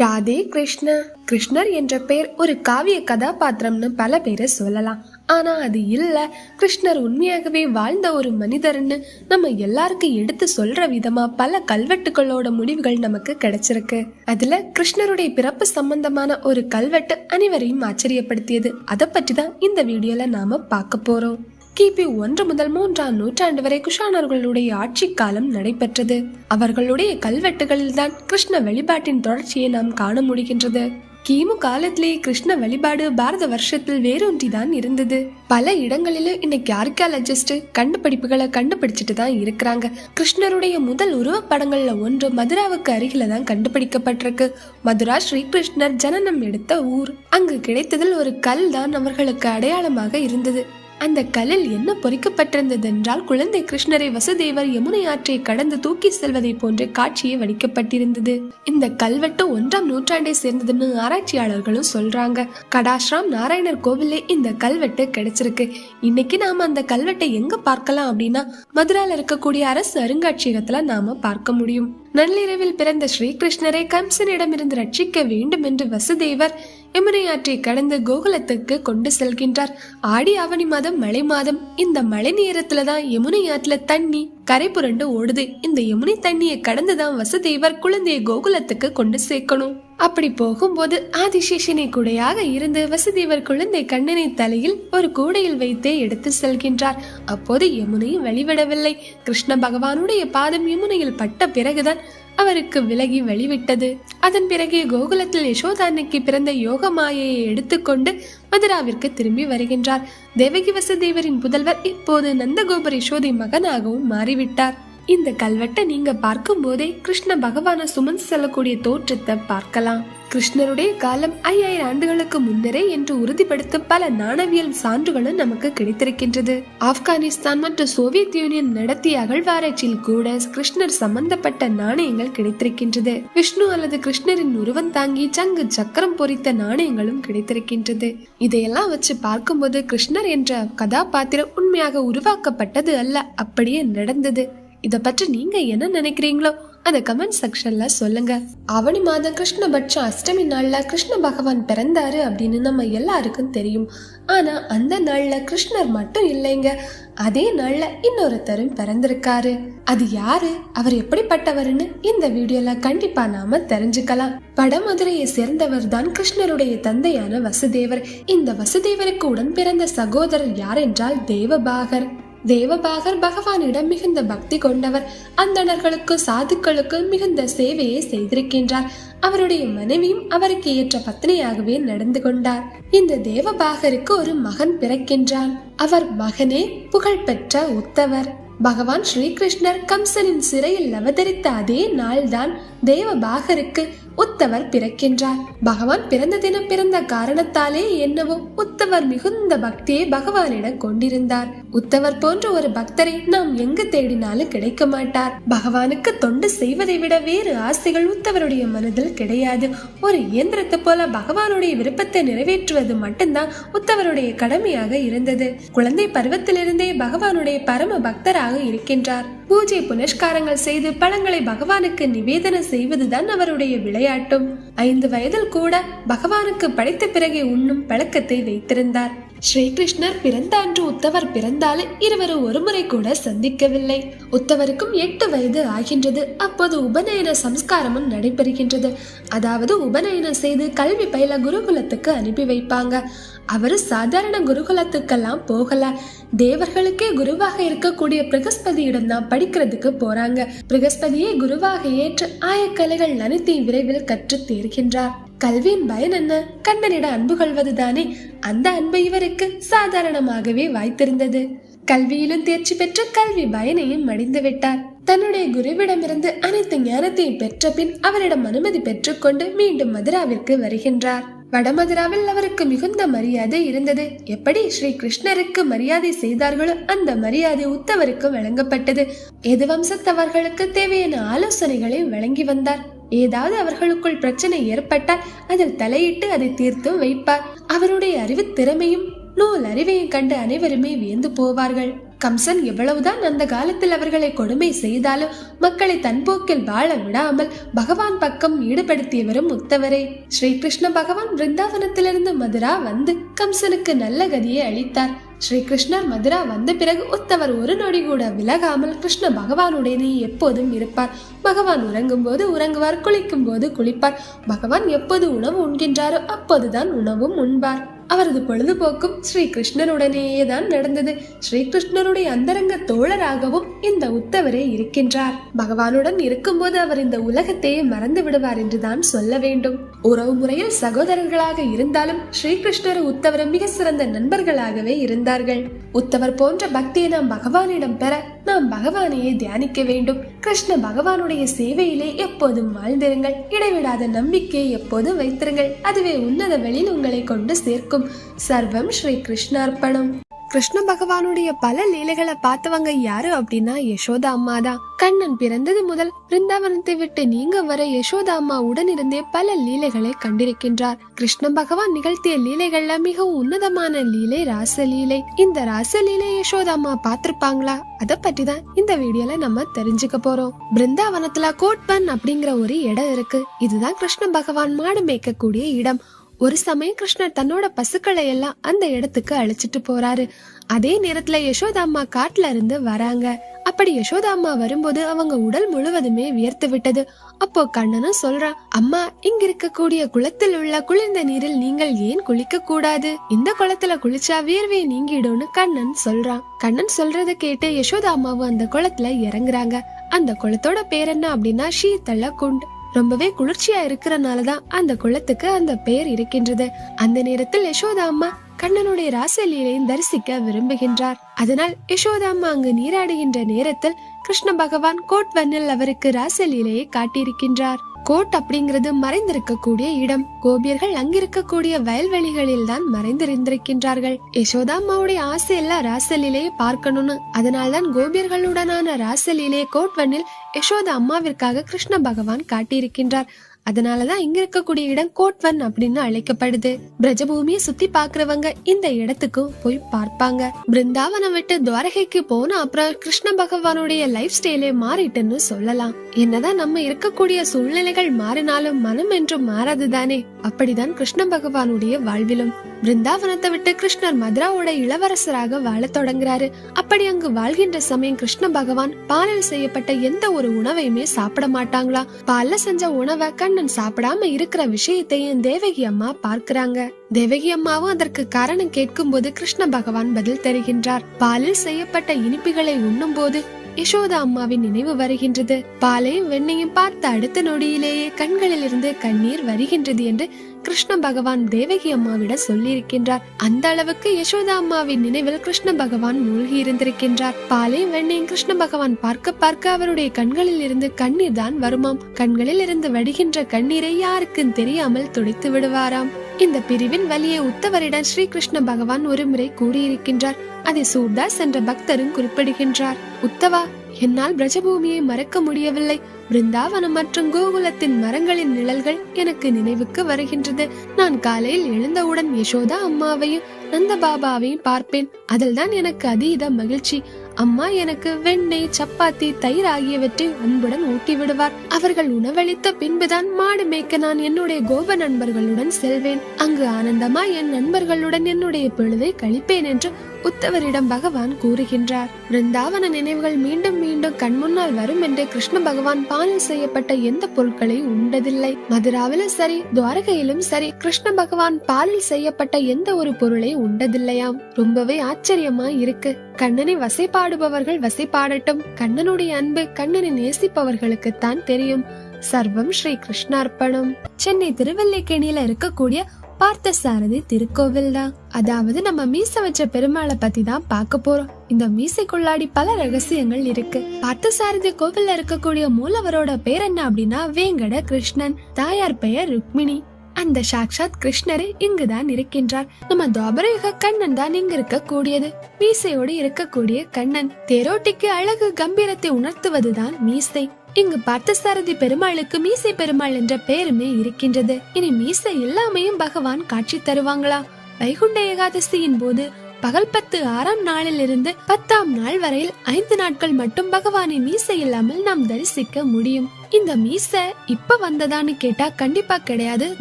ராதே கிருஷ்ண. கிருஷ்ணர் என்ற பெயர் ஒரு காவிய கதாபாத்திரம்னு பல பேரை சொல்லலாம். ஆனா அது இல்ல. கிருஷ்ணர் உண்மையாகவே வாழ்ந்த ஒரு மனிதர்னு நம்ம எல்லாருக்கும் எடுத்து சொல்ற விதமா பல கல்வெட்டுகளோட முடிவுகள் நமக்கு கிடைச்சிருக்கு. அதுல கிருஷ்ணருடைய பிறப்பு சம்பந்தமான ஒரு கல்வெட்டு அனைவரையும் ஆச்சரியப்படுத்தியது. அதை பற்றி தான் இந்த வீடியோல நாம பார்க்க போறோம். கிபி ஒன்று முதல் மூன்றாம் நூற்றாண்டு வரை குஷானர்களுடைய ஆட்சி காலம் நடைபெற்றது. அவர்களுடைய கல்வெட்டுகளில் தான் கிருஷ்ண வழிபாட்டின் தொடர்ச்சியை நாம் காண முடிகின்றது. கிமு காலத்திலேயே கிருஷ்ண வழிபாடு பாரத வருஷத்தில் வேரூன்றிதான் இருந்தது. பல இடங்களிலும் இன்னைக்கு ஆர்கியாலஜிஸ்ட் கண்டுபிடிப்புகளை கண்டுபிடிச்சிட்டு தான் இருக்கிறாங்க. கிருஷ்ணருடைய முதல் உருவப்படங்கள்ல ஒன்று மதுராவுக்கு அருகில தான் கண்டுபிடிக்கப்பட்டிருக்கு. மதுரா ஸ்ரீகிருஷ்ணர் ஜனனம் எடுத்த ஊர். அங்கு கிடைத்ததில் ஒரு கல் தான் அவர்களுக்கு அடையாளமாக இருந்தது. அந்த கல்லில் என்ன பொறிக்கப்பட்டிருந்ததென்றால் குழந்தை கிருஷ்ணரை வசுதேவர் யமுனை ஆற்றை கடந்து தூக்கி செல்வதை போன்ற காட்சியை வடிக்கப்பட்டிருந்தது. இந்த கல்வெட்டு ஒன்றாம் நூற்றாண்டை சேர்ந்ததுன்னு ஆராய்ச்சியாளர்களும் சொல்றாங்க. கடாஸ்ராம் நாராயணர் கோவிலே இந்த கல்வெட்டு கிடைச்சிருக்கு. இன்னைக்கு நாம அந்த கல்வெட்டை எங்க பார்க்கலாம் அப்படின்னா மதுரால இருக்கக்கூடிய அரசு அருங்காட்சியகத்துல நாம பார்க்க முடியும். நள்ளிரவில் பிறந்த ஸ்ரீகிருஷ்ணரை கம்சனிடமிருந்து ரட்சிக்க வேண்டும் என்று வசுதேவர் யமுனை ஆற்றை கடந்து கோகுலத்துக்கு கொண்டு செல்கின்றார். ஆடி ஆவணி மாதம் மழை மாதம். இந்த மழை நேரத்துல தான் யமுனை ஆற்றுல தண்ணி கரை புரண்டு ஓடுது. இந்த யமுனை தண்ணியை கடந்துதான் வசுதேவர் குழந்தையை கோகுலத்துக்கு கொண்டு சேர்க்கணும். அப்படி போகும்போது ஆதிசேஷனை கூடையாக இருந்து வசுதேவர் குழந்தை கண்ணனை தலையில் ஒரு கூடையில் வைத்தே எடுத்து செல்கின்றார். அப்போது யமுனையும் வழிவிடவில்லை. கிருஷ்ண பகவானுடைய பாதம் யமுனையில் பட்ட பிறகுதான் அவருக்கு விலகி வழிவிட்டது. அதன் பிறகு கோகுலத்தில் யசோதா அன்னைக்கு பிறந்த யோக மாயையை எடுத்துக்கொண்டு மதுராவிற்கு திரும்பி வருகின்றார். தேவகி வசுதேவரின் புதல்வர் இப்போது நந்தகோபர் யசோதை மகனாகவும் மாறிவிட்டார். இந்த கல்வெட்டை நீங்க பார்க்கும் போதே கிருஷ்ண பகவான சுமந்து செல்லக்கூடிய தோற்றத்தை பார்க்கலாம். கிருஷ்ணருடைய காலம் ஐயாயிரம் ஆண்டுகளுக்கு முன்னரே என்று உறுதிப்படுத்தும் பல நாணவியல் சான்றுகளும் நமக்கு கிடைத்திருக்கின்றது. ஆப்கானிஸ்தான் மற்றும் சோவியத் யூனியன் நடத்திய அகழ்வாராய்ச்சியில் கூட கிருஷ்ணர் சம்பந்தப்பட்ட நாணயங்கள் கிடைத்திருக்கின்றது. விஷ்ணு அல்லது கிருஷ்ணரின் உருவம் தாங்கி சங்கு சக்கரம் பொறித்த நாணயங்களும் கிடைத்திருக்கின்றது. இதையெல்லாம் வச்சு பார்க்கும்போது கிருஷ்ணர் என்ற கதாபாத்திரம் உண்மையாக உருவாக்கப்பட்டது அல்ல அப்படியே நடந்தது. இதை பற்றி நீங்க என்ன நினைக்கிறீங்களோ அந்த கமெண்ட் செக்ஷன்ல சொல்லுங்க. ஆவணி மாதம் கிருஷ்ணபட்சம் அஷ்டமி நாள்ல கிருஷ்ண பகவான் பிறந்தாரு அப்படின்னு நம்ம எல்லாருக்கும் தெரியும். ஆனா அந்த நாள்ல கிருஷ்ணர் மட்டும் இல்லைங்க. அதே நாள்ல இன்னொருத்தரும் பிறந்திருக்காரு. அது யாரு? அவர் எப்படிப்பட்டவர்னு இந்த வீடியோல கண்டிப்பா நாம தெரிஞ்சுக்கலாம். வடமதுரையை சேர்ந்தவர் தான் கிருஷ்ணருடைய தந்தையான வசுதேவர். இந்த வசுதேவருக்கு உடன் பிறந்த சகோதரர் யார் என்றால் தேவபாகர். தேவபாகர் பகவானிடம் மிகுந்த பக்தி கொண்டவர். அந்தணர்களுக்கு சாதுக்களுக்கு மிகுந்த சேவையை செய்திருக்கின்றார். அவருடைய மனைவியும் அவருக்கு ஏற்ற பத்னியாகவே நடந்து கொண்டார். இந்த தேவபாகருக்கு ஒரு மகன் பிறக்கின்றான். அவர் மகனே புகழ்பெற்ற உத்தவர். பகவான் ஸ்ரீகிருஷ்ணர் கம்சனின் சிறையில் அவதரித்த அதே நாள்தான் தேவபாகருக்கு உத்தவர் பிறக்கின்றார். பகவான் பிறந்த தினம் பிறந்த காரணத்தாலே என்னவோ உத்தவர் மிகுந்த பக்தியை பகவானிடம் கொண்டிருந்தார். உத்தவர் போன்ற ஒரு பக்தரை நாம் எங்கு தேடினாலும் கிடைக்க மாட்டார். பகவானுக்கு தொண்டு செய்வதை விட வேறு ஆசைகள் உத்தவருடைய மனதில் கிடையாது. ஒரு இயந்திரத்தை போல பகவானுடைய விருப்பத்தை நிறைவேற்றுவது மட்டும்தான் உத்தவருடைய கடமையாக இருந்தது. குழந்தை பருவத்திலிருந்தே பகவானுடைய பரம பக்தராக இருக்கின்றார். பூஜை புனஸ்காரங்கள் செய்து பழங்களை பகவானுக்கு நிவேதனம் செய்வதுதான் அவருடைய விளையாட்டும். ஐந்து வயதில் கூட பகவானுக்கு படைத்த பிறகே உண்ணும் பழக்கத்தை வைத்திருந்தார். ஸ்ரீகிருஷ்ணர் பிறந்த அன்று உத்தவர் பிறந்தாலே இருவரும் ஒருமுறை கூட சந்திக்கவில்லை. உத்தவருக்கும் எட்டு வயது ஆகின்றது. அப்போது உபநயன சம்ஸ்காரமும் நடைபெறுகின்றது. அதாவது உபநயனம் செய்து கல்வி பயில குருகுலத்துக்கு அனுப்பி வைப்பாங்க. அவர் சாதாரண குருகுலத்துக்கெல்லாம் போகல. தேவர்களுக்கே குருவாக இருக்கக்கூடிய பிரகஸ்பதியிடம் தான் படிக்கிறதுக்கு போறாங்க. பிரகஸ்பதியே குருவாக ஏற்று ஆயக்கலைகள் அனைத்தையும் விரைவில் கற்று தேர்கின்றார். கல்வியின் பயன் என்ன? கண்ணனிட அன்பு கொள்வதுதானே. அந்த அன்பு இவருக்கு சாதாரணமாகவே வாய்த்திருந்தது. கல்வியிலும் தேர்ச்சி பெற்று கல்வி பயனையும் அடைந்து விட்டார். தன்னுடைய குருவிடமிருந்து அனைத்து ஞானத்தையும் பெற்ற பின் அவரிடம் அனுமதி பெற்றுக்கொண்டு மீண்டும் மதுராவிற்கு வருகின்றார். வடமதுராவில் அவருக்கு மிகுந்த மரியாதை இருந்தது. எப்படி ஸ்ரீ கிருஷ்ணருக்கு மரியாதை செய்தார்களோ அந்த மரியாதை உத்தவருக்கு வழங்கப்பட்டது. எது வம்சத்தவர்களுக்கு தேவையான ஆலோசனைகளை வழங்கி வந்தார். ஏதாவது அவர்களுக்குள் பிரச்சனை ஏற்பட்டால் அதில் தலையிட்டு அதை தீர்த்தும் வைப்பார். அவருடைய அறிவு திறமையும் நூல் அறிவையும் கண்டு அனைவருமே வியந்து போவார்கள். கம்சன் எவ்வளவுதான் அந்த காலத்தில் அவர்களை கொடுமை செய்தாலும் மக்களை தன்போக்கில் வாழ விடாமல் பகவான் பக்கம் ஈடுபடுத்தியவரும் உத்தவரே. ஸ்ரீகிருஷ்ண பகவான் பிருந்தாவனத்திலிருந்து மதுரா வந்து கம்சனுக்கு நல்ல கதியை அளித்தார். ஸ்ரீகிருஷ்ணர் மதுரா வந்த பிறகு உத்தவர் ஒரு நொடி கூட விலகாமல் கிருஷ்ண பகவானுடனே எப்போதும் இருப்பார். பகவான் உறங்கும் போது உறங்குவார் குளிக்கும் போது குளிப்பார். பகவான் எப்போது உணவு உண்கின்றாரோ அப்போதுதான் உணவும் உண்பார். அவரது பொழுதுபோக்கும் ஸ்ரீகிருஷ்ணனுடனேயே தான் நடந்தது. ஸ்ரீகிருஷ்ணனுடைய அந்தரங்க தோழராகவும் இந்த உத்தவரே இருக்கின்றார். பகவானுடன் இருக்கும்போது அவர் இந்த உலகத்தையே மறந்து விடுவார் என்றுதான் சொல்ல வேண்டும். உறவு முறையில் சகோதரர்களாக இருந்தாலும் ஸ்ரீகிருஷ்ணர் உத்தவரும் மிக சிறந்த நண்பர்களாகவே இருந்தார்கள். உத்தவர் போன்ற பக்தியை நாம் பகவானிடம் பெற நாம் பகவானையே தியானிக்க வேண்டும். கிருஷ்ண பகவானுடைய சேவையிலே எப்போதும் வாழ்ந்திருங்கள். இடைவிடாத நம்பிக்கையை எப்போதும் வைத்திருங்கள். அதுவே உன்னத வெளியில் உங்களை கொண்டு சேர்க்கும். சர்வம் ஸ்ரீ கிருஷ்ணார்ப்பணம். கிருஷ்ண பகவானுடைய பல லீலைகளை பார்த்தவங்க யாரு அப்படின்னா யசோதா அம்மா தான். கண்ணன் பிறந்தது முதல் பிருந்தாவனத்தை விட்டு நீங்க வர யசோதா அம்மா உடனிருந்தே பல லீலைகளை கண்டிருக்கின்றார். கிருஷ்ண பகவான் நிகழ்த்திய லீலைகள்ல மிகவும் உன்னதமான லீலை ராசலீலை. இந்த ராசலீலை யசோதா அம்மா பார்த்திருப்பாங்களா? அத பத்தி தான் இந்த வீடியோல நம்ம தெரிஞ்சுக்க போறோம். பிருந்தாவனத்துல கோட்பன் அப்படிங்கிற ஒரு இடம் இருக்கு. இதுதான் கிருஷ்ண பகவான் மாடு மேய்க்கக்கூடிய இடம். ஒரு சமயம் கிருஷ்ணர் தன்னோட பசுக்களை எல்லாம் அந்த இடத்துக்கு அழைச்சிட்டு போறாரு. அதே நேரத்துல யசோதா அம்மா காட்டுல இருந்து வராங்க. அப்படி யசோதா அம்மா வரும்போது அவங்க உடல் முழுவதுமே வியர்த்து விட்டது. அப்போ கண்ணனும் சொல்றான் அம்மா இங்க இருக்கக்கூடிய குளத்தில் உள்ள குளிர்ந்த நீரில் நீங்கள் ஏன் குளிக்க கூடாது? இந்த குளத்துல குளிச்சா வியர்வை நீங்கிடும்னு கண்ணன் சொல்றான். கண்ணன் சொல்றத கேட்டு யசோதா அம்மாவும் அந்த குளத்துல இறங்குறாங்க. அந்த குளத்தோட பேர் என்ன அப்படின்னா ஷீத்தள குண்ட். ரொம்பவே குளிர்ச்சியா இருக்கறனாலதான் அந்த குளத்துக்கு அந்த பெயர் இருக்கின்றது. அந்த நேரத்தில் யசோதா அம்மா கண்ணனுடைய ராசலீலையும் தரிசிக்க விரும்புகின்றார். அதனால் யசோதா அம்மா அங்கு நீராடுகின்ற நேரத்தில் கிருஷ்ண பகவான் கோட் வண்ணில் அவருக்கு ராசலீலையை காட்டியிருக்கின்றார். கோட் அப்படிங்கிறது மறைந்திருக்கக்கூடிய இடம். கோபியர்கள் அங்கிருக்கக்கூடிய வயல்வெளிகளில் தான் மறைந்திருந்திருக்கின்றார்கள். யசோதா அம்மாவுடைய ஆசை எல்லாம் ராசலிலேயே பார்க்கணும்னு. அதனால்தான் கோபியர்களுடனான ராசலிலே கோட் வண்ணில் யசோதா அம்மாவிற்காக கிருஷ்ண பகவான் காட்டியிருக்கின்றார். அதனாலதான் இங்க இருக்கக்கூடிய இடம் கோட்வன் அப்படின்னு அழைக்கப்படுது. பிரஜபூமியை சுத்தி பாக்குறவங்க இந்த இடத்துக்கும் போய் பார்ப்பாங்க. பிருந்தாவனம் விட்டு துவாரகைக்கு போன அப்புறம் கிருஷ்ண பகவானுடைய லைஃப் ஸ்டைலே மாறிட்டுன்னு சொல்லலாம். என்னதான் நம்ம இருக்கக்கூடிய சூழ்நிலைகள் மாறினாலும் மனம் என்றும் மாறாது தானே அப்படிதான் கிருஷ்ண பகவானுடைய வாழ்விலும். பிருந்தாவனத்தை விட்டு கிருஷ்ணர் மதுராவோட இளவரசராக வாழ தொடங்குறாரு. அப்படி அங்கு வாழ்கின்ற சமயம் கிருஷ்ண பகவான் பாலில் செய்யப்பட்ட எந்த ஒரு உணவையுமே சாப்பிட மாட்டாங்களா. பால்ல செஞ்ச உணவை கண்ணன் சாப்பிடாம இருக்கிற விஷயத்தையும் தேவகி அம்மா பார்க்கறாங்க. தேவகி அம்மாவும் அதற்கு காரணம் கேட்கும் போது கிருஷ்ண பகவான் பதில் தருகின்றார். பாலில் செய்யப்பட்ட இனிப்புகளை உண்ணும் போது யசோதா அம்மாவின் நினைவு வருகின்றது. பாலையும் வெண்ணையும் பார்த்த அடுத்த நொடியிலேயே கண்களில் இருந்து கண்ணீர் வருகின்றது என்று கிருஷ்ண பகவான் தேவகி அம்மாவிட சொல்லியிருக்கின்றார். அந்த அளவுக்கு யசோதா அம்மாவின் நினைவில் கிருஷ்ண பகவான் மூழ்கி இருந்திருக்கின்றார். பாலையும் வெண்ணையும் கிருஷ்ண பகவான் பார்க்க பார்க்க அவருடைய கண்களில் இருந்து கண்ணீர் தான் வருமாம். கண்களில் இருந்து வடிகின்ற கண்ணீரை யாருக்கும் தெரியாமல் துடைத்து விடுவாராம். இந்த பிரிவின் வலியை உத்தவரிடம் ஸ்ரீ கிருஷ்ண பகவான் ஒருமுறை கூறியிருக்கின்றார். அதை சூர்தாஸ் என்ற பக்தரும் குறிப்பிடுகின்றார். உத்தவா என்னால் பிரஜபூமியை மறக்க முடியவில்லை. பிருந்தாவனம் மற்றும் கோகுலத்தின் மரங்களின் நிழல்கள் எனக்கு நினைவுக்கு வருகின்றது. நான் காலையில் எழுந்தவுடன் யசோதா அம்மாவையும் நந்த பாபாவையும் பார்ப்பேன். அதில்தான் எனக்கு அதீத மகிழ்ச்சி. அம்மா எனக்கு வெண்ணெய் சப்பாத்தி தயிர் ஆகியவற்றை அன்புடன் ஊட்டி விடுவார் அவர்கள் உணவளித்த பின்புதான் மாடு மேய்க்க நான் என்னுடைய கோப நண்பர்களுடன் செல்வேன். அங்கு ஆனந்தமா என் நண்பர்களுடன் என்னுடைய பொழுதை கழிப்பேன் என்று உத்தவரிடம் பகவான் கூறுகின்றார் பிருந்தாவன நினைவுகள் மீண்டும் மீண்டும் கண்முன்னால் வரும் என்று கிருஷ்ண பகவான் பாலில் செய்யப்பட்ட எந்த பொருட்களை உண்டதில்லை. மதுராவிலும் சரி துவாரகையிலும் சரி கிருஷ்ண பகவான் பாலில் செய்யப்பட்ட எந்த ஒரு பொருளை உண்டதில்லையாம். ரொம்பவே ஆச்சரியமா இருக்கு. கண்ணனை வசைப்பாடுபவர்கள் வசைப்பாடட்டும் கண்ணனுடைய அன்பு கண்ணனை நேசிப்பவர்களுக்கு தான் தெரியும். சர்வம் ஸ்ரீ கிருஷ்ணார்ப்பணம். சென்னை திருவல்லிக்கேணியில இருக்கக்கூடிய பார்த்தசாரதி திருக்கோவில் தான் அதாவது நம்ம மீச வச்ச பெருமாளை பத்தி தான் பார்க்க போறோம். இந்த மீசைக்குள்ளாடி பல ரகசியங்கள் இருக்கு. பார்த்தசாரதி கோவில்ல இருக்கக்கூடிய மூலவரோட பேர் என்ன அப்படின்னா வேங்கட கிருஷ்ணன். தாயார் பெயர் ருக்மிணி. அந்த சாக்ஷாத் கிருஷ்ணரே இங்குதான் இருக்கின்றார். நம்ம துவாபரயுக கண்ணன் தான் இங்க இருக்க கூடியது மீசையோடு இருக்கக்கூடிய கண்ணன். தேரோட்டிக்கு அழகு கம்பீரத்தை உணர்த்துவதுதான் மீசை. இங்கு பார்த்தசாரதி பெருமாளுக்கு மீசை பெருமாள் என்ற பெயருமே இருக்கின்றது. இனி மீசை எல்லாமையும் பகவான் காட்சி தருவாங்களா? வைகுண்ட ஏகாதசியின் போது பகல் பத்து ஆறாம் நாளிலிருந்து பத்தாம் நாள் வரையில் ஐந்து நாட்கள் மட்டும் பகவானின் மீசை இல்லாமல் நாம் தரிசிக்க முடியும். இந்த மீசை இப்ப வந்ததான்னு கேட்டா கண்டிப்பா கிடையாது.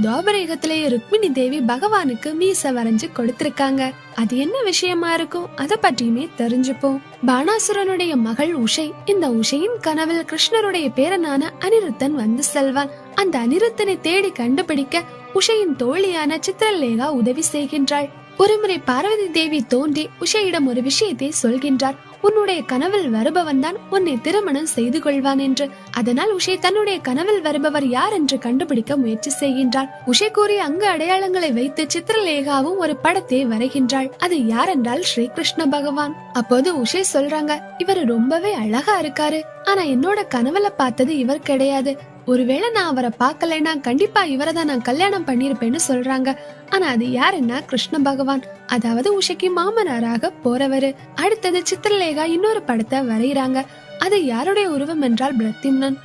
துவாபரேகத்திலேயே ருக்மிணி தேவி பகவானுக்கு மீசை வரைஞ்சு கொடுத்திருக்காங்க. அது என்ன விஷயமா இருக்கும்? அத பற்றியுமே தெரிஞ்சுப்போம். பானாசுரனுடைய மகள் உஷை. இந்த உஷையின் கனவில் கிருஷ்ணருடைய பேரனான அனிருத்தன் வந்து செல்வான். அந்த அனிருத்தனை தேடி கண்டுபிடிக்க உஷையின் தோழியான சித்திரலேகா உதவி செய்கின்றாள். ஒருமுறை பார்வதி தேவி தோன்றி உஷையிடம் ஒரு விஷயத்தை சொல்கின்றார் உன்னுடைய கனவில் வருபவன் தான் உன்னை திருமணம் செய்து கொள்வான் என்று. அதனால் உஷை தன்னுடைய கனவில் வருபவர் யார் என்று கண்டுபிடிக்க முயற்சி செய்கின்றார் உஷை கூறிய அங்கு அடையாளங்களை வைத்து சித்திரலேகாவும் ஒரு படத்தை வரைகின்றாள். அது யார் என்றால் ஸ்ரீகிருஷ்ண பகவான். அப்போது உஷை சொல்றாங்க இவர் ரொம்பவே அழகா இருக்காரு. ஆனா என்னோட கனவுல பார்த்தது இவர் கிடையாது. ஒருவேளை நான் அவரை பார்க்கலைன்னா கண்டிப்பா இவரை தான் நான் கல்யாணம் பண்ணிருப்பேன்னு சொல்றாங்க. ஆனா அது யாருன்னா கிருஷ்ண பகவான். அதாவது உஷைக்கு மாமனாராக போறவரு. அடுத்தது சித்திரலேகா இன்னொரு படத்தை வரைகிறாங்க. அது யாருடைய உருவம் என்றால் பிரத்திம்னன்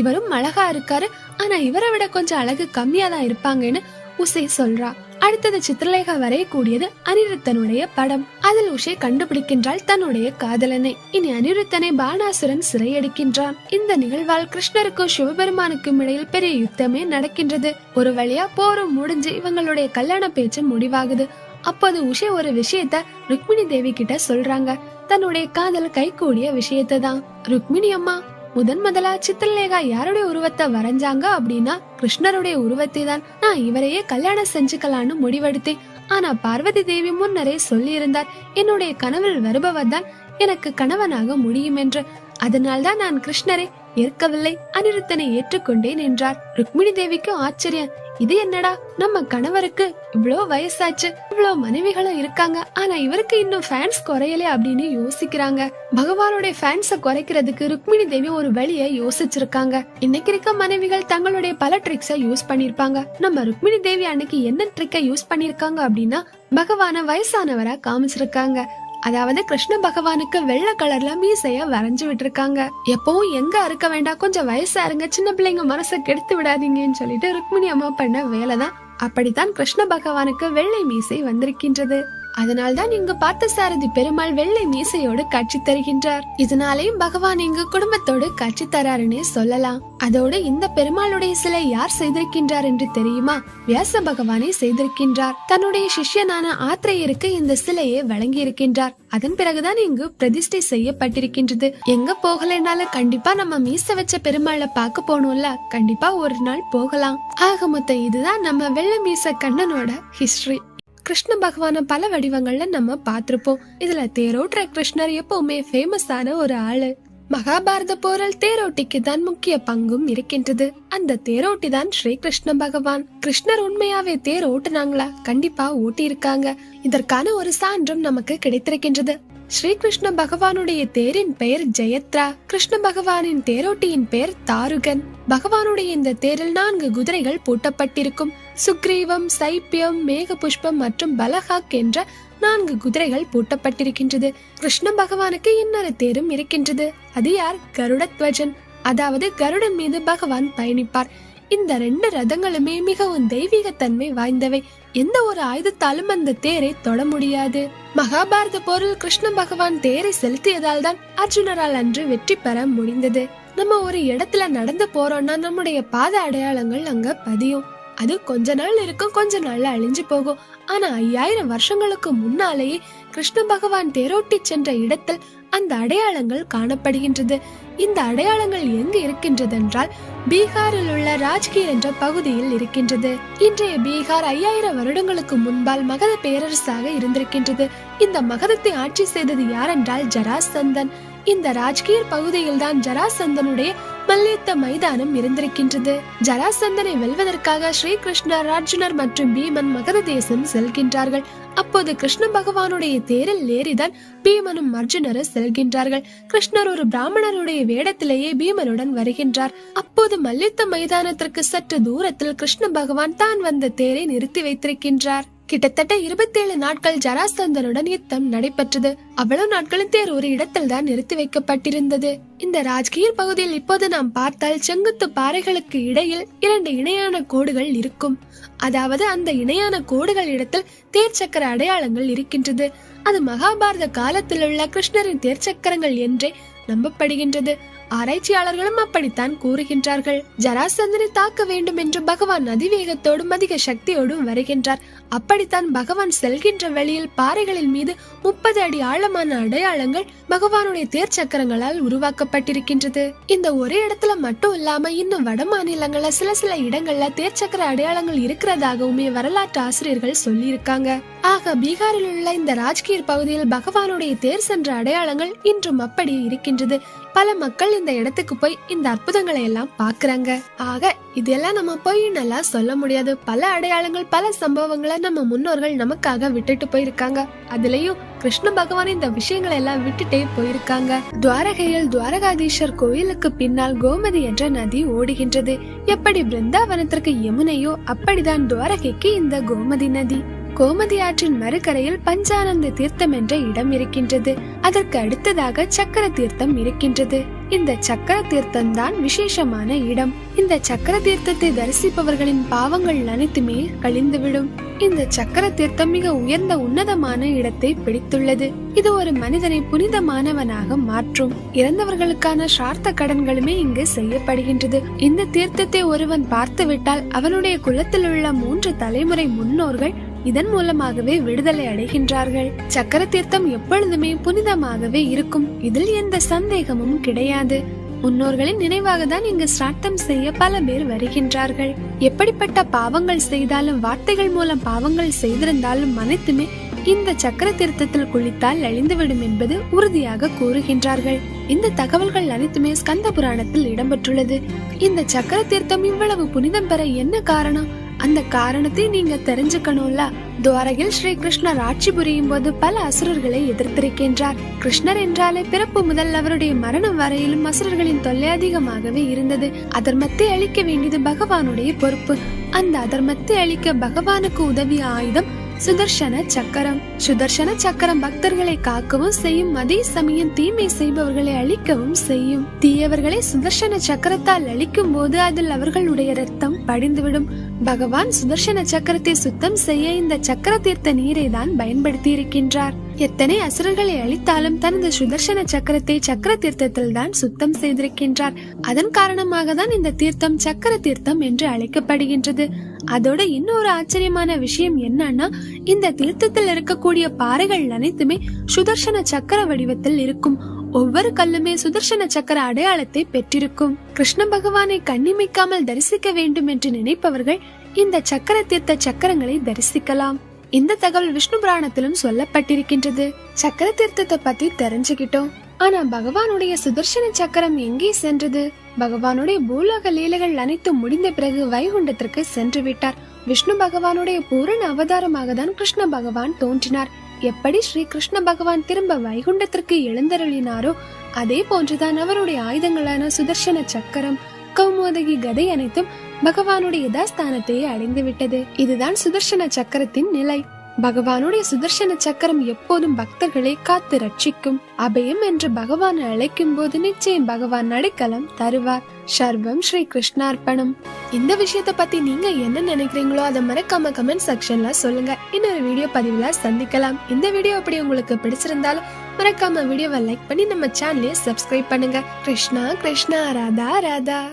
இவரும் அழகா இருக்காரு. ஆனா இவரை விட கொஞ்சம் அழகு கம்மியா தான் இருப்பாங்கன்னு உசை சொல்றா. அடுத்தது சித்திரலேகா வரையக்கூடியது அனிருத்தனுடைய படம். அதில் உஷே கண்டுபிடிக்கின்றாள் தன்னுடைய காதலனை. இனி அனிருத்தனை பானாசுரன் சிறையடிக்கின்றான். இந்த நிகழ்வால் கிருஷ்ணருக்கும் சிவபெருமானுக்கும் இடையில் பெரிய யுத்தமே நடக்கின்றது. ஒரு வழியா போரும் முடிஞ்சு இவங்களுடைய கல்யாண பேச்சு முடிவாகுது. அப்போது உஷே ஒரு விஷயத்த ருக்மிணி தேவி கிட்ட சொல்றாங்க. தன்னுடைய காதல் கைகூடிய விஷயத்தை தான் ருக்மிணி அம்மா முதன் முதலா சித்திரலேகா யாருடைய உருவத்தை வரைஞ்சாங்க அப்படின்னா கிருஷ்ணருடைய உருவத்தை தான் நான் இவரையே கல்யாணம் செஞ்சுக்கலான்னு முடிவெடுத்தேன். ஆனா பார்வதி தேவி முன்னரே சொல்லியிருந்தார் என்னுடைய கனவில் வருபவர் தான் எனக்கு கணவனாக முடியும் என்று அதனால்தான் நான் கிருஷ்ணரை இருக்கவில்லை. அனிருத்தனை ஏற்றுக்கொண்டேன் என்றார். ருக்மிணி தேவிக்கு ஆச்சரியம். இது என்னடா? நம்ம கணவருக்கு இவ்ளோ வயசாச்சு. இவ்ளோ மனைவிகளும் இருக்காங்க. ஆனா இவருக்கு இன்னும் ஃபேன்ஸ் குறையலே அப்படின்னு யோசிக்கிறாங்க. பகவானுடைய ஃபேன்ஸ குறைக்கிறதுக்கு ருக்மிணி தேவி ஒரு வழியை யோசிச்சிருக்காங்க. இன்னைக்கு இருக்க மனைவிகள் தங்களுடைய பல ட்ரிக்ஸ யூஸ் பண்ணிருப்பாங்க நம்ம ருக்மிணி தேவி அன்னைக்கு என்ன ட்ரிக்கை யூஸ் பண்ணிருக்காங்க அப்படின்னா பகவான வயசானவரா காமிச்சிருக்காங்க. அதாவது கிருஷ்ண பகவானுக்கு வெள்ளை கலர்ல மீசைய வரைஞ்சு விட்டுருக்காங்க. எப்பவும் எங்க அறுக்க வேண்டாம் கொஞ்சம் வயசா இருங்க சின்ன பிள்ளைங்க மனசை கெடுத்து விடாதீங்கன்னு சொல்லிட்டு ருக்மிணி அம்மா பண்ண வேலைதான். அப்படித்தான் கிருஷ்ண பகவானுக்கு வெள்ளை மீசை வந்திருக்கின்றது. அதனால்தான் இங்கு பார்த்த சாரதி பெருமாள் வெள்ளை மீசையோடு காட்சி தருகின்றார். இதனாலேயும் பகவான் இங்கு குடும்பத்தோடு காட்சி தராருன்னே சொல்லலாம். அதோடு இந்த பெருமாளுடைய சிலை யார் செய்திருக்கின்றார் என்று தெரியுமா? வியாச பகவானே செய்திருக்கின்றார். தன்னுடைய சிஷ்யனான ஆத்திரையருக்கு இந்த சிலையை வழங்கி இருக்கின்றார் அதன் பிறகுதான் இங்கு பிரதிஷ்டை செய்யப்பட்டிருக்கின்றது. எங்க போகலைனாலும் கண்டிப்பா நம்ம மீச வச்ச பெருமாளை பார்க்க போனோம்ல. கண்டிப்பா ஒரு நாள் போகலாம். ஆக மொத்தம் இதுதான் நம்ம வெள்ளை மீச கண்ணனோட ஹிஸ்டரி கிருஷ்ண பகவான பல வடிவங்கள்ல நம்ம பார்த்திருப்போம். இதுல தேரோட்டுற கிருஷ்ணர் எப்பவுமே ஃபேமஸான ஒரு ஆளு. மகாபாரத போரில் தேரோட்டிக்கு தான் முக்கிய பங்கும் இருக்கின்றது. அந்த தேரோட்டி தான் ஸ்ரீ கிருஷ்ண பகவான். கிருஷ்ணர் உண்மையாவே தேர் ஓட்டுனாங்களா? கண்டிப்பா ஓட்டி இருக்காங்க இதற்கான ஒரு சான்றும் நமக்கு கிடைத்திருக்கின்றது. ஸ்ரீ கிருஷ்ண பகவானுடைய தேரின் பெயர் ஜெயத்ரா. கிருஷ்ண பகவானின் தேரோட்டியின் பெயர் தாருகன். பகவானுடைய இந்த தேரில் நான்கு குதிரைகள் பூட்டப்பட்டிருக்கும். சுக்ரீவம் சைப்பியம் மேகபுஷ்பம் மற்றும் பலஹாக் என்ற நான்கு குதிரைகள் பூட்டப்பட்டிருக்கின்றது. கிருஷ்ண பகவானுக்கு இன்னொரு தேரும் இருக்கின்றது. அது யார்? கருடத்வஜன். அதாவது கருடன் மீது பகவான் பயணிப்பார். இந்த ரெண்டு ரதங்களுமே மிகவும் தெய்வீகத்தன்மை வாய்ந்தவை. எந்த ஒரு ஆயுதத்தாலும் அந்த தேரை தொட முடியாது. மகாபாரத போரில் கிருஷ்ண பகவான் தேரை செலுத்தியதால் தான் அர்ஜுனரால் அன்று வெற்றி பெற முடிந்தது. நம்ம ஒரு இடத்துல நடந்து போறோம்னா நம்முடைய பாத அடையாளங்கள் அங்க பதியும். அது கொஞ்ச நாள் இருக்கும் கொஞ்ச நாள்ல அழிஞ்சு போகும். ஆனா ஐயாயிரம் வருஷங்களுக்கு முன்னாலேயே கிருஷ்ண பகவான் தேரோட்டி சென்ற இடத்தில் அந்த அடையாளங்கள் காணப்படுகின்றது. இந்த அடையாளங்கள் எங்கு இருக்கின்றது என்றால் பீகாரில் உள்ள ராஜ்கீர் என்ற பகுதியில் இருக்கின்றது. இன்றைய பீகார் ஐயாயிரம் வருடங்களுக்கு முன்பால் மகத பேரரசாக இருந்திருக்கின்றது. இந்த மகதத்தை ஆட்சி செய்தது யாரென்றால் ஜராசந்தன். இந்த ராஜ்கீர் பகுதியில் தான் ஜராசந்தனுடைய மல்யுத்த மைதானம் இருந்திருக்கின்றது. ஜராசந்தனை வெல்வதற்காக ஸ்ரீகிருஷ்ணர் அர்ஜுனர் மற்றும் பீமன் மகத தேசம் செல்கின்றார்கள். அப்போது கிருஷ்ண பகவானுடைய தேரில் ஏறிதான் பீமனும் அர்ஜுனரும் செல்கின்றார்கள். கிருஷ்ணர் ஒரு பிராமணருடைய வேடத்திலேயே பீமனுடன் வருகின்றார். அப்போது மல்யுத்த மைதானத்திற்கு சற்று தூரத்தில் கிருஷ்ண பகவான் தான் வந்த தேரை நிறுத்தி வைத்திருக்கின்றார். கிட்டத்தட்ட இருபத்தேழு நாட்கள் ஜராசந்தனுடன் யுத்தம் நடைபெற்றது. அவ்வளவு நாட்களும் தேர் ஒரு இடத்தில் தான் நிறுத்தி வைக்கப்பட்டிருந்தது. இந்த ராஜ்கீர் பகுதியில் இப்போது நாம் பார்த்தால் செங்குத்து பாறைகளுக்கு இடையில் இரண்டு இணையான கோடுகள் இருக்கும். அதாவது அந்த இணையான கோடுகள் இடத்தில் தேர் சக்கர அடையாளங்கள் இருக்கின்றது. அது மகாபாரத காலத்தில் உள்ள கிருஷ்ணரின் தேர் சக்கரங்கள் என்றே நம்பப்படுகின்றது. ஆராய்ச்சியாளர்களும் அப்படித்தான் கூறுகின்றார்கள். ஜராசந்தனை தாக்க வேண்டும் என்று பகவான் அதிவேகத்தோடும் அதிக சக்தியோடும் வருகின்றார். அப்படித்தான் பகவான் செல்கின்ற வழியில் பாறைகளின் மீது முப்பது அடி ஆழமான அடையாளங்கள் பகவானுடைய தேர் சக்கரங்களால் உருவாக்கப்பட்டிருக்கின்றது. இந்த ஒரே இடத்துல மட்டும் இல்லாம இன்னும் வட மாநிலங்கள்ல சில சில இடங்கள்ல தேர் சக்கர அடையாளங்கள் இருக்கிறதாகவுமே வரலாற்று ஆசிரியர்கள் சொல்லியிருக்காங்க. ஆக பீகாரில் உள்ள இந்த ராஜ்கீர் பகுதியில் பகவானுடைய தேர் சென்ற அடையாளங்கள் இன்றும் அப்படியே இருக்கின்றது. பல மக்கள் இந்த இடத்துக்கு போய் இந்த அற்புதங்களை எல்லாம் பாக்குறாங்க ஆக இதெல்லாம் நம்ம போய் நல்லா சொல்ல முடியாது. பல அடையாளங்கள் பல சம்பவங்களை நம்ம முன்னோர்கள் நமக்காக விட்டுட்டு போயிருக்காங்க. அதுலயும் கிருஷ்ண பகவான் இந்த விஷயங்களை எல்லாம் விட்டுட்டே போயிருக்காங்க. துவாரகையில் துவாரகாதீஸ்வர் கோயிலுக்கு பின்னால் கோமதி என்ற நதி ஓடுகின்றது. எப்படி பிருந்தாவனத்திற்கு யமுனையோ அப்படிதான் துவாரகைக்கு இந்த கோமதி நதி. கோமதி ஆற்றின் மறுகரையில் பஞ்சானந்த தீர்த்தம் என்ற இடம் இருக்கின்றது. அதற்கு அடுத்ததாக சக்கர தீர்த்தம் இருக்கின்றது. இந்த சக்கர தீர்த்தம் தான் விசேஷமான இடம். இந்த சக்கர தீர்த்தத்தை தரிசிப்பவர்களின் பாவங்கள் அனைத்துமே கழிந்துவிடும். இந்த சக்கர தீர்த்தம் மிக உயர்ந்த உன்னதமான இடத்தை பிடித்துள்ளது. இது ஒரு மனிதனை புனிதமானவனாக மாற்றும். இறந்தவர்களுக்கான சார்த்த கடன்களுமே இங்கு செய்யப்படுகின்றது. இந்த தீர்த்தத்தை ஒருவன் பார்த்துவிட்டால் அவனுடைய குலத்தில் உள்ள மூன்று தலைமுறை முன்னோர்கள் இதன் மூலமாகவே விடுதலை அடைகின்றார்கள். சக்கர தீர்த்தம் எப்பொழுதுமே புனிதமாகவே இருக்கும். இதில் எந்த சந்தேகமும் கிடையாது. முன்னோர்களின் நினைவாக தான் இங்கு சிராத்தம் செய்ய பல பேர் வருகின்றார்கள். எப்படிப்பட்ட பாவங்கள் செய்தாலும் வார்த்தைகள் மூலம் பாவங்கள் செய்திருந்தாலும் அனைத்துமே இந்த சக்கர தீர்த்தத்தில் குளித்தால் அழிந்துவிடும் என்பது உறுதியாக கூறுகின்றார்கள். இந்த தகவல்கள் அனைத்துமே ஸ்கந்த புராணத்தில் இடம்பெற்றுள்ளது. இந்த சக்கர தீர்த்தம் இவ்வளவு புனிதம் பெற என்ன காரணம்? அந்த காரணத்தை நீங்க தெரிஞ்சுக்கணும்ல. துவாரகில் ஸ்ரீ கிருஷ்ணர் ஆட்சி புரியும் போது பல அசுரர்களை எதிர்த்திருக்கின்றார். கிருஷ்ணர் என்றாலே பிறப்பு முதல் அவருடைய மரணம் வரையிலும் அசுரர்களின் தொல்லை அதிகமாகவே இருந்தது. அதர்மத்தை அழிக்க வேண்டியது பகவானுடைய பொறுப்பு. அந்த அதர்மத்தை அழிக்க பகவானுக்கு உதவிய ஆயுதம் சுதர்சன சக்கரம். சுதர்சன சக்கரம் பக்தர்களை காக்கவும் செய்யும் அதே சமயம் தீமை செய்பவர்களை அழிக்கவும் செய்யும். தீயவர்களை சுதர்சன சக்கரத்தால் அழிக்கும் போது அதில் அவர்களுடைய ரத்தம் படிந்துவிடும். பகவான் சுதர்சன சக்கரத்தை சுத்தம் செய்ய இந்த சக்கர தீர்த்த நீரை தான் பயன்படுத்தி இருக்கின்றார் எத்தனை அசுரர்களை அழித்தாலும் தனது சுதர்சன சக்கரத்தை சக்கர தீர்த்தத்தில் தான் சுத்தம் செய்திருக்கின்றார். அதன் காரணமாக தான் இந்த தீர்த்தம் சக்கர தீர்த்தம் என்று அழைக்கப்படுகின்றது. அதோட இன்னொரு ஆச்சரியமான விஷயம் என்னன்னா இந்த தீர்த்தத்தில் இருக்கக்கூடிய பாறைகள் அனைத்துமே சுதர்சன சக்கர வடிவத்தில் இருக்கும். ஒவ்வொரு கல்லுமே சுதர்சன சக்கர அடையாளத்தை பெற்றிருக்கும். கிருஷ்ண பகவானை கண்ணிமைக்காமல் தரிசிக்க வேண்டும் என்று நினைப்பவர்கள் இந்த சக்கர தீர்த்த சக்கரங்களை தரிசிக்கலாம். இந்த தகவல் விஷ்ணு புராணத்திலும் சொல்லப்பட்டிருக்கின்றது. சக்கர தீர்த்தத்தை பத்தி தெரிஞ்சுக்கிட்டோம். ஆனா பகவானுடைய சுதர்சன சக்கரம் எங்கே சென்றது? பகவானுடைய பூலோக லீலைகள் அனைத்தும் முடிந்த பிறகு வைகுண்டத்திற்கு சென்று விட்டார் விஷ்ணு பகவானுடைய பூரண அவதாரமாக தான் கிருஷ்ண பகவான் தோன்றினார். எப்படி ஸ்ரீ கிருஷ்ண பகவான் திரும்ப வைகுண்டத்திற்கு எழுந்தருளினாரோ அதே போன்றுதான் அவருடைய ஆயுதங்களான சுதர்சன சக்கரம் கௌமோதகி கதை அனைத்தும் பகவானுடைய யதாஸ்தானத்தையே அடைந்து விட்டது இதுதான் சுதர்சன சக்கரத்தின் நிலை. பகவானுடைய சுதர்சன சக்கரம் எப்போதும் பக்தர்களை காத்து ரட்சிக்கும். அபயம் என்று பகவான் அழைக்கும் போது நிச்சயம் பகவான் நடைக்கலம் தருவார். சர்வம் ஸ்ரீ கிருஷ்ணார்ப்பணம் இந்த விஷயத்த பத்தி நீங்க என்ன நினைக்கிறீங்களோ அதை மறக்காம கமெண்ட் செக்ஷன்ல சொல்லுங்க. இன்னொரு வீடியோ பதிவுல சந்திக்கலாம். இந்த வீடியோ அப்படி உங்களுக்கு பிடிச்சிருந்தாலும் மறக்காம வீடியோவை லைக் பண்ணி நம்ம சேனலையும் சப்ஸ்கிரைப் பண்ணுங்க. கிருஷ்ணா கிருஷ்ணா ராதா ராதா.